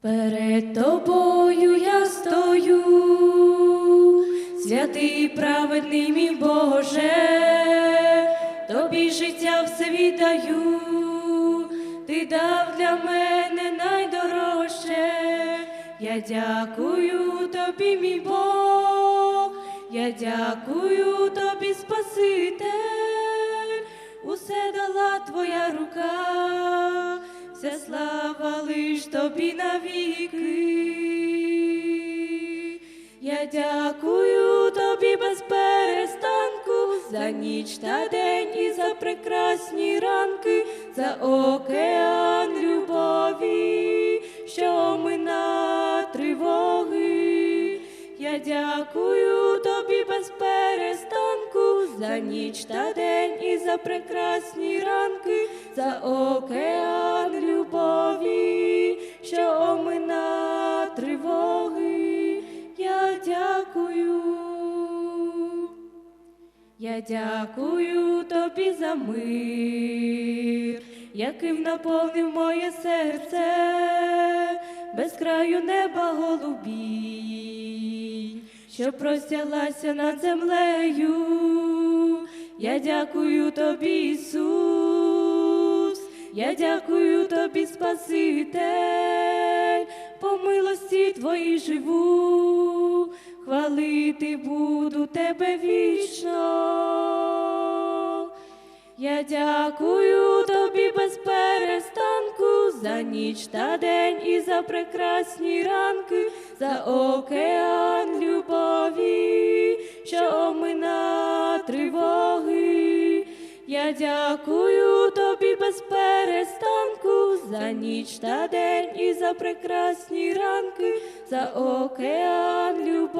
Перед тобою я стою, святий праведний мій Боже, тобі життя все віддаю, ти дав для мене найдорожче. Я дякую тобі, мій Бог, я дякую тобі, Спаситель, усе дала твоя рука, вся слава лиш тобі навіки. Я дякую тобі без перестанку за ніч та день і за прекрасні ранки, за океан любові, що мина тривоги. Я дякую тобі без перестанку за ніч та день і за прекрасні ранки, за океан Я дякую тобі за мир, яким наповнив моє серце, без краю неба голубій, що простяглася над землею. Я дякую тобі, Ісус, я дякую тобі, Спаситель, по милості твоїй живу, хвалити буду тебе вічно. Дякую тобі без перестанку за ніч та день і за прекрасні ранки, за океан любові, що омина тривоги. Я дякую тобі без перестанку за ніч та день і за прекрасні ранки, за океан любові,